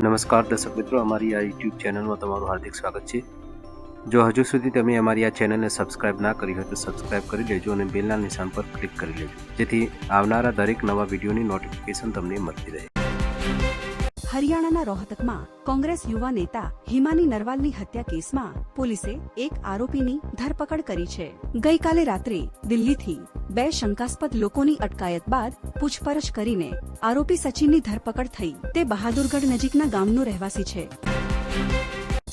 નમસ્કાર દર્શક મિત્રો, અમારી આ યુટ્યુબ ચેનલમાં તમારું હાર્દિક સ્વાગત છે. જો હજુ સુધી તમે અમારી આ ચેનલને સબસ્ક્રાઇબ ના કરી હોય તો સબસ્ક્રાઇબ કરી લેજો અને બેલના નિશાન પર ક્લિક કરી લેજો. જેથી આવનારા દરેક નવા વિડીયોની નોટિફિકેશન તમને મળતી રહે. હરિયાણાના રોહતકમાં કોંગ્રેસ યુવા નેતા હિમાની નરવાલની હત્યા કેસમાં પોલીસે એક આરોપીની ધરપકડ કરી છે. ગઈકાલે રાત્રે દિલ્હીથી બે શંકાસ્પદ લોકોની અટકાયત બાદ પૂછપરછ કરીને આરોપી સચિનની ધરપકડ થઈ. તે બહાદુરગઢ નજીકના ગામનો રહેવાસી છે.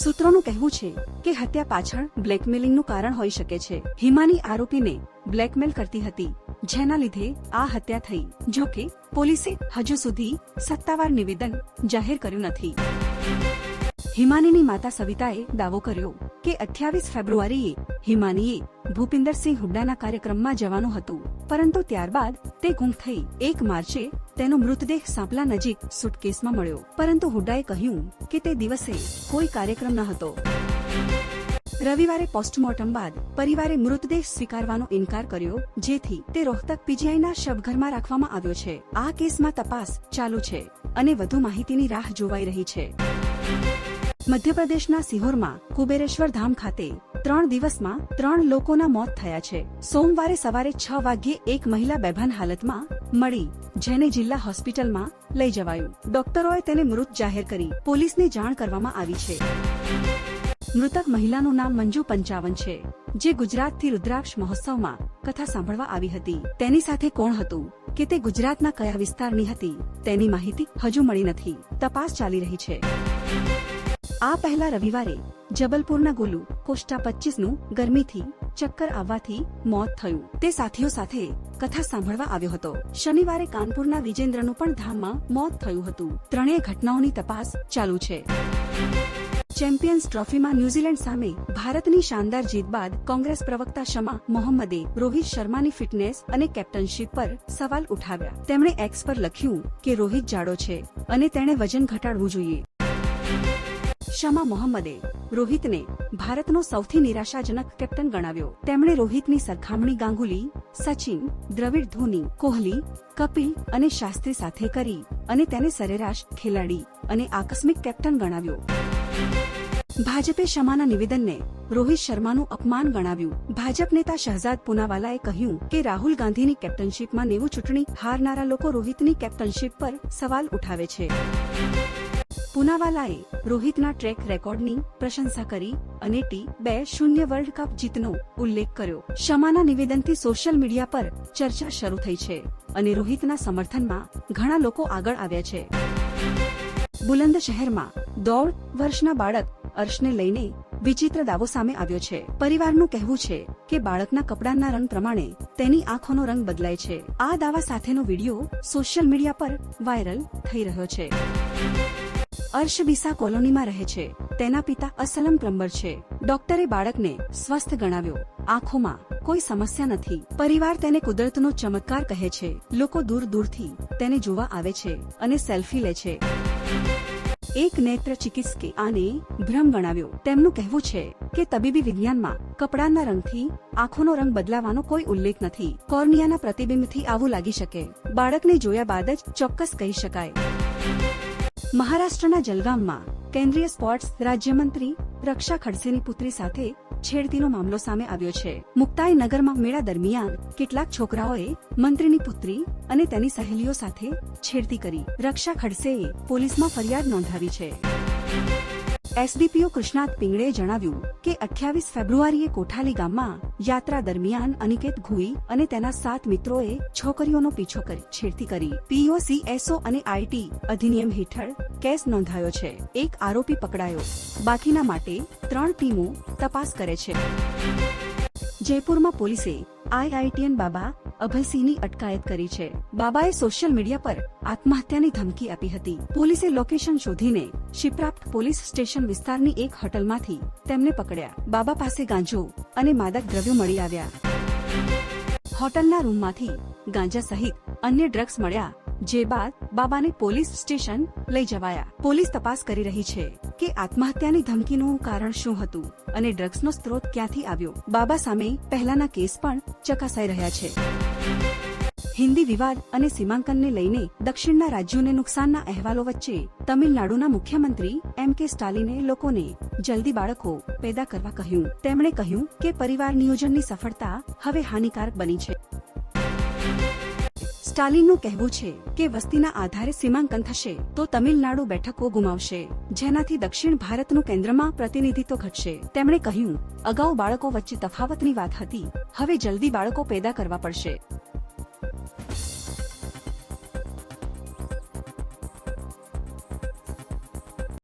સૂત્રોનું કહેવું છે કે હત્યા પાછળ બ્લેકમેલિંગનું કારણ હોઈ શકે છે. હિમાની આરોપીને બ્લેકમેલ કરતી હતી, જેના લીધે આ હત્યા થઈ, જો કે પોલીસે હજુ સુધી સત્તાવાર નિવેદન જાહેર કર્યું નથી. હિમાનીની માતા સવિતાએ દાવો કર્યો કે અઠ્યાવીસ ફેબ્રુઆરીએ હિમાનીએ ભૂપિન્દરસિંહ હુડ્ડાના કાર્યક્રમમાં જવાનું હતું. પરંતુ ત્યારબાદ તે ગુમ થઈ. એક માર્ચે તેનો મૃતદેહ સાંપલા નજીક સુટકેસમાં મળ્યો. પરંતુ હુડ્ડાએ કહ્યું કે તે દિવસે કોઈ કાર્યક્રમ ન હતો. રવિવારે પોસ્ટમોર્ટમ બાદ પરિવારે મૃતદેહ સ્વીકારવાનો ઇનકાર કર્યો, જેથી તે રોહતક પીજીઆઈના શબઘરમાં રાખવામાં આવ્યો છે. આ કેસમાં તપાસ ચાલુ છે અને વધુ માહિતીની રાહ જોવાઈ રહી છે. મધ્યપ્રદેશના સિહોરમાં કુબેરેશ્વર ધામ ખાતે ત્રણ દિવસમાં ત્રણ લોકોના મોત થયા છે. સોમવારે સવારે છ વાગ્યે એક મહિલા બેભાન હાલતમાં મળી, જેને જિલ્લા હોસ્પિટલમાં લઈ જવાયું. ડોક્ટરોએ તેને મૃત જાહેર કરી, પોલીસને જાણ કરવામાં આવી છે. મૃતક મહિલાનું નામ મંજુ પંચાવન છે, જે ગુજરાતથી રુદ્રાક્ષ મહોત્સવમાં કથા સાંભળવા આવી હતી. તેની સાથે કોણ હતું? કે તે ગુજરાતના કયા વિસ્તારની હતી? તેની માહિતી હજુ મળી નથી. તપાસ ચાલી રહી છે. આ પહેલા રવિવારે જબલપુરના ગુલુ કોષ્ટા પચીસનું ગરમીથી, ચક્કર આવવાથી મોત થયું. તે સાથીઓ સાથે કથા સાંભળવા આવ્યો હતો. શનિવારે કાનપુરના વિજેન્દ્રનું પણ ધામમાં મોત થયું હતું. ત્રણેય ઘટનાઓની તપાસ ચાલુ છે. ચેમ્પિયન્સ ટ્રોફીમાં ન્યૂઝીલેન્ડ સામે ભારતની શાનદાર જીત બાદ કોંગ્રેસ પ્રવક્તા શમા મોહમ્મદે રોહિત શર્માની ફિટનેસ અને કેપ્ટનશીપ પર સવાલ ઉઠાવ્યા. તેમણે એક્સ પર લખ્યું કે રોહિત જાડો છે અને તેણે વજન ઘટાડવું જોઈએ. શમા મોહમ્મદે રોહિતને ભારતનો સૌથી નિરાશાજનક કેપ્ટન ગણાવ્યો. તેમણે રોહિતની સરખામણી ગાંગુલી, સચિન, દ્રવિડ ધોની, કોહલી, કપિલ અને શાસ્ત્રી સાથે કરી અને તેને સરેરાશ ખેલાડી અને આકસ્મિક કેપ્ટન ગણાવ્યો. ભાજપે શમાના નિવેદનને રોહિત શર્માનું અપમાન ગણાવ્યું. ભાજપ નેતા શહજાદ પુનાવાલાએ કહ્યું કે રાહુલ ગાંધીની કેપ્ટનશીપમાં નેવું ચૂંટણી હારનારા લોકો રોહિતની કેપ્ટનશીપ પર સવાલ ઉઠાવે છે. પુનાવાલાએ રોહિતના ટ્રેક રેકોર્ડની પ્રશંસા કરી અને ટી બે શૂન્ય વર્લ્ડ કપ જીતનો ઉલ્લેખ કર્યો. શમાના નિવેદનથી સોશિયલ મીડિયા પર ચર્ચા શરૂ થઈ છે અને રોહિતના સમર્થનમાં ઘણા લોકો આગળ આવ્યા છે. બુલંદ શહેરમાં દોઢ વર્ષના બાળક અર્શને લઈને વિચિત્ર દાવો સામે આવ્યો છે. પરિવારનું કહેવું છે કે બાળકના કપડાના રંગ પ્રમાણે તેની આંખોનો રંગ બદલાય છે. આ દાવા સાથેનો વીડિયો સોશિયલ મીડિયા પર વાયરલ થઈ રહ્યો છે. અર્શ બિસા કોલોનીમાં રહે છે. તેના પિતા અસલમ પ્લમ્બર છે. ડોક્ટરે બાળકને સ્વસ્થ ગણાવ્યો. આંખોમાં કોઈ સમસ્યા નથી. પરિવાર તેને કુદરતનો ચમત્કાર કહે છે. લોકો દૂર દૂરથી તેને જોવા આવે છે અને સેલ્ફી લે છે. એક નેત્ર ચિકિત્સકે આને ભ્રમ ગણાવ્યો. તેમનું કહેવું છે કે તબીબી વિજ્ઞાનમાં કપડાના રંગથી આંખોનો રંગ બદલાવાનો કોઈ ઉલ્લેખ નથી. કોર્નિયાના પ્રતિબિંબથી આવું લાગી શકે. બાળકને જોયા બાદ જ ચોક્કસ કહી શકાય. મહારાષ્ટ્રના જલગામમાં કેન્દ્રીય સ્પોર્ટ્સ રાજ્યમંત્રી રક્ષા ખડસેની પુત્રી સાથે છેડતીનો મામલો સામે આવ્યો છે. મુક્તાઈ નગરમાં મેળા દરમિયાન કેટલાક છોકરાઓએ મંત્રીની પુત્રી અને તેની સહેલીઓ સાથે છેડતી કરી. રક્ષા ખડસેએ પોલીસમાં ફરિયાદ નોંધાવી છે. એસડીપીઓ કૃષ્ણાથ પિંગળેએ જણાવ્યું કે અઠ્યાવીસ ફેબ્રુઆરીએ કોઠાલી ગામમાં યાત્રા દરમિયાન અનિકેત ઘુઈ અને તેના સાત મિત્રોએ છોકરીઓનો પીછો કરી, છેડતી કરી. પીઓસીએસઓ અને આઈટી અધિનિયમ હેઠળ કેસ નોંધાયો છે. એક આરોપી પકડાયો. બાકીના માટે ત્રણ ટીમો તપાસ કરે છે. જયપુરમાં પોલીસે આઈઆઈટીએન બાબા અભયસિંહની અટકાયત કરી છે. બાબાએ સોશિયલ મીડિયા પર આત્મહત્યાની ધમકી આપી હતી. પોલીસે લોકેશન શોધીને શિપ્રાપ્ત પોલીસ સ્ટેશન વિસ્તારની એક હોટલમાંથી તેમને પકડ્યા. બાબા પાસે ગાંજો અને માદક દ્રવ્યો મળી આવ્યા. હોટલના રૂમમાંથી ગાંજા સહિત અન્ય ડ્રગ્સ મળ્યા, જે બાદ બાબાને પોલીસ સ્ટેશન લઈ જવાયા. પોલીસ તપાસ કરી રહી છે કે આત્મહત્યાની ધમકીનું કારણ શું હતું અને ડ્રગ્સનો સ્ત્રોત ક્યાંથી આવ્યો. બાબા સામે પહેલાના કેસ પણ ચકાસાઈ રહ્યા છે. હિન્દી વિવાદ અને સીમાંકનને લઈને દક્ષિણના રાજ્યોને નુકસાનના અહેવાલો વચ્ચે તમિલનાડુના મુખ્યમંત્રી એમ કે સ્ટાલિને લોકોને જલ્દી બાળકો પેદા કરવા કહ્યું. તેમણે કહ્યું કે પરિવાર નિયોજનની સફળતા હવે હાનિકારક બની છે. સ્ટાલિનનું કહેવું છે કે વસ્તીના આધારે સીમાંકન થશે તો તમિલનાડુ બેઠકો ગુમાવશે, જેનાથી દક્ષિણ ભારતનું કેન્દ્રમાં પ્રતિનિધિત્વ ઘટશે. તેમણે કહ્યું, અગાઉ બાળકો વચ્ચે તફાવતની વાત હતી, હવે જલ્દી બાળકો પેદા કરવા પડશે.